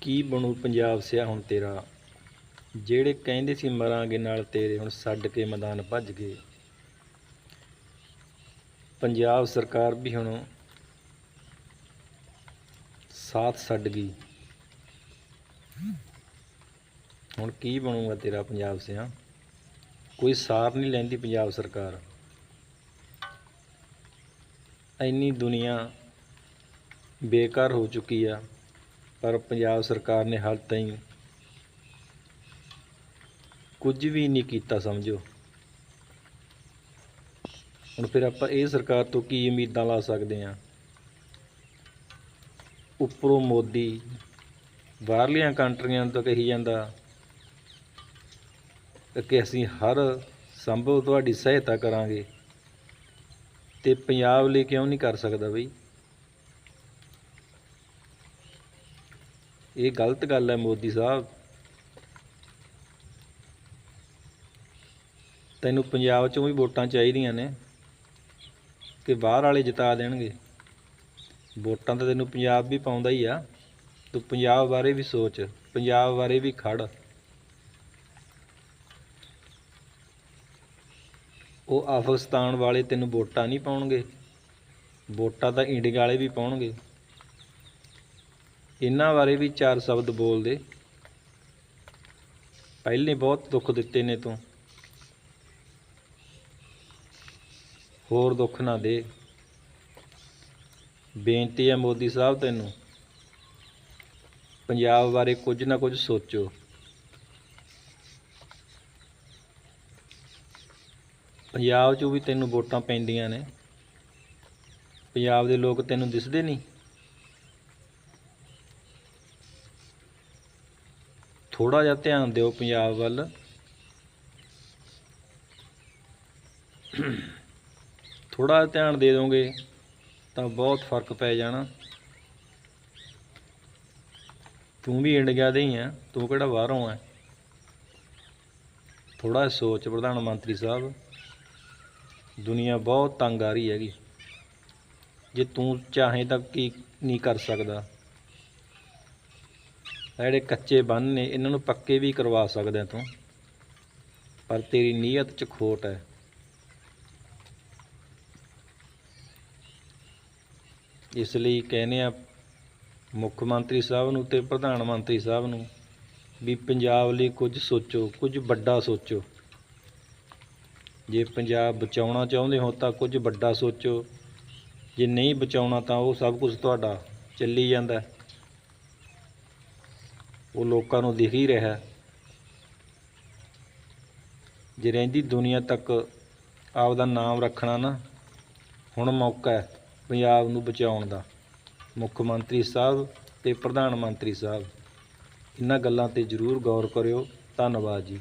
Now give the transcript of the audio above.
ਕੀ ਬਣੂ ਪੰਜਾਬ ਸਿਆ ਹੁਣ ਤੇਰਾ? ਜਿਹੜੇ ਕਹਿੰਦੇ ਸੀ ਮਰਾਂਗੇ ਨਾਲ ਤੇਰੇ, ਹੁਣ ਛੱਡ ਕੇ ਮੈਦਾਨ ਭੱਜ ਗਏ। ਪੰਜਾਬ ਸਰਕਾਰ ਵੀ ਹੁਣ ਸਾਥ ਛੱਡ ਗਈ। ਹੁਣ ਕੀ ਬਣੂਗਾ ਤੇਰਾ ਪੰਜਾਬ ਸਿਆ? ਕੋਈ ਸਾਰ ਨਹੀਂ ਲੈਂਦੀ ਪੰਜਾਬ ਸਰਕਾਰ। ਇੰਨੀ ਦੁਨੀਆ ਬੇਕਾਰ ਹੋ ਚੁੱਕੀ ਆ। ਪਰ ਪੰਜਾਬ ਸਰਕਾਰ ਨੇ ਹਾਲ ਤਾਈਂ ਕੁਝ ਵੀ ਨਹੀਂ ਕੀਤਾ, ਸਮਝੋ। ਹੁਣ ਫਿਰ ਆਪਾਂ ਇਹ ਸਰਕਾਰ ਤੋਂ ਕੀ ਉਮੀਦਾਂ ਲਾ ਸਕਦੇ ਹਾਂ? ਉੱਪਰੋਂ ਮੋਦੀ ਬਾਹਰਲੀਆਂ ਕੰਟਰੀਆਂ ਤੋਂ ਕਹੀ ਜਾਂਦਾ ਕਿ ਅਸੀਂ ਹਰ ਸੰਭਵ ਤੁਹਾਡੀ ਸਹਾਇਤਾ ਕਰਾਂਗੇ ਤੇ ਪੰਜਾਬ ਲਈ ਕਿਉਂ ਨਹੀਂ ਕਰ ਸਕਦਾ ਬਈ? ਇਹ ਗਲਤ ਗੱਲ ਹੈ ਮੋਦੀ ਸਾਹਿਬ। ਤੈਨੂੰ ਪੰਜਾਬ ਚੋਂ ਵੀ ਵੋਟਾਂ ਚਾਹੀਦੀਆਂ ਨੇ ਕਿ ਬਾਹਰ ਵਾਲੇ ਜਿਤਾ ਦੇਣਗੇ। ਵੋਟਾਂ ਤਾਂ ਤੈਨੂੰ ਪੰਜਾਬ ਵੀ ਪਾਉਂਦਾ ਹੀ ਆ। ਤੂੰ ਪੰਜਾਬ ਬਾਰੇ ਵੀ ਸੋਚ, ਪੰਜਾਬ ਬਾਰੇ ਵੀ ਖੜ। ਉਹ ਆਫਗਾਨਿਸਤਾਨ ਵਾਲੇ ਤੈਨੂੰ ਵੋਟਾਂ ਨਹੀਂ ਪਾਉਣਗੇ। ਵੋਟਾਂ ਤਾਂ ਇੰਡੀਆ ਵਾਲੇ ਵੀ ਪਾਉਣਗੇ। ਇਹਨਾਂ ਬਾਰੇ ਵੀ ਚਾਰ ਸ਼ਬਦ ਬੋਲ ਦੇ ਪਹਿਲੇ ਬਹੁਤ ਦੁੱਖ ਦਿੱਤੇ ਨੇ ਤੂੰ। ਹੋਰ ਦੁੱਖ ਨਾ ਦੇ। ਬੇਨਤੀ ਹੈ ਮੋਦੀ ਸਾਹਿਬ ਤੈਨੂੰ। ਪੰਜਾਬ ਬਾਰੇ ਕੁਝ ਨਾ ਕੁਝ ਸੋਚੋ। ਪੰਜਾਬ 'ਚੋਂ ਵੀ ਤੈਨੂੰ ਵੋਟਾਂ ਪੈਂਦੀਆਂ ਨੇ। ਪੰਜਾਬ ਦੇ ਲੋਕ ਤੈਨੂੰ ਦਿਸਦੇ ਨਹੀਂ। ਥੋੜਾ ਜਿਹਾ ਧਿਆਨ ਦਿਓ ਪੰਜਾਬ ਵੱਲ। ਥੋੜਾ ਧਿਆਨ ਦੇ ਦੋਗੇ ਤਾਂ ਬਹੁਤ ਫ਼ਰਕ ਪੈ ਜਾਣਾ। ਤੂੰ ਵੀ ਇੰਡੀਆ ਦੇ ਹੀ ਆ, ਤੂੰ ਕਿਹੜਾ ਬਾਹਰੋਂ ਆ? ਥੋੜਾ ਸੋਚ ਪ੍ਰਧਾਨ ਮੰਤਰੀ ਸਾਹਿਬ, ਦੁਨੀਆ ਬਹੁਤ ਤੰਗ ਆ ਰਹੀ ਹੈਗੀ। ਜੇ ਤੂੰ ਚਾਹੇ ਤਾਂ ਕੀ ਨਹੀਂ ਕਰ ਸਕਦਾ। ਆਹ ਜਿਹੜੇ ਕੱਚੇ ਬੰਨ ਨੇ, ਇਹਨਾਂ ਨੂੰ ਪੱਕੇ ਵੀ ਕਰਵਾ ਸਕਦਾ ਤੂੰ। ਪਰ ਤੇਰੀ ਨੀਅਤ 'ਚ ਖੋਟ ਹੈ। ਇਸ ਲਈ ਕਹਿੰਦੇ ਆ ਮੁੱਖ ਮੰਤਰੀ ਸਾਹਿਬ ਨੂੰ ਤੇ ਪ੍ਰਧਾਨ ਮੰਤਰੀ ਸਾਹਿਬ ਨੂੰ ਵੀ ਪੰਜਾਬ ਲਈ ਕੁਝ ਸੋਚੋ, ਕੁਝ ਵੱਡਾ ਸੋਚੋ। ਜੇ ਪੰਜਾਬ ਬਚਾਉਣਾ ਚਾਹੁੰਦੇ ਹੋ ਤਾਂ ਕੁਝ ਵੱਡਾ ਸੋਚੋ। ਜੇ ਨਹੀਂ ਬਚਾਉਣਾ ਤਾਂ ਉਹ ਸਭ ਕੁਝ ਤੁਹਾਡਾ ਚੱਲੀ ਜਾਂਦਾ। ਉਹ ਲੋਕਾਂ ਨੂੰ ਦਿਖ ਹੀ ਰਿਹਾ। ਜੇ ਰਹਿੰਦੀ ਦੁਨੀਆ ਤੱਕ ਆਪਦਾ ਨਾਮ ਰੱਖਣਾ ਨਾ, ਹੁਣ ਮੌਕਾ ਹੈ ਪੰਜਾਬ ਨੂੰ ਬਚਾਉਣ ਦਾ। ਮੁੱਖ ਮੰਤਰੀ ਸਾਹਿਬ ਤੇ ਪ੍ਰਧਾਨ ਮੰਤਰੀ ਸਾਹਿਬ, ਇਹਨਾਂ ਗੱਲਾਂ ਤੇ ਜ਼ਰੂਰ ਗੌਰ ਕਰਿਓ। ਧੰਨਵਾਦ ਜੀ।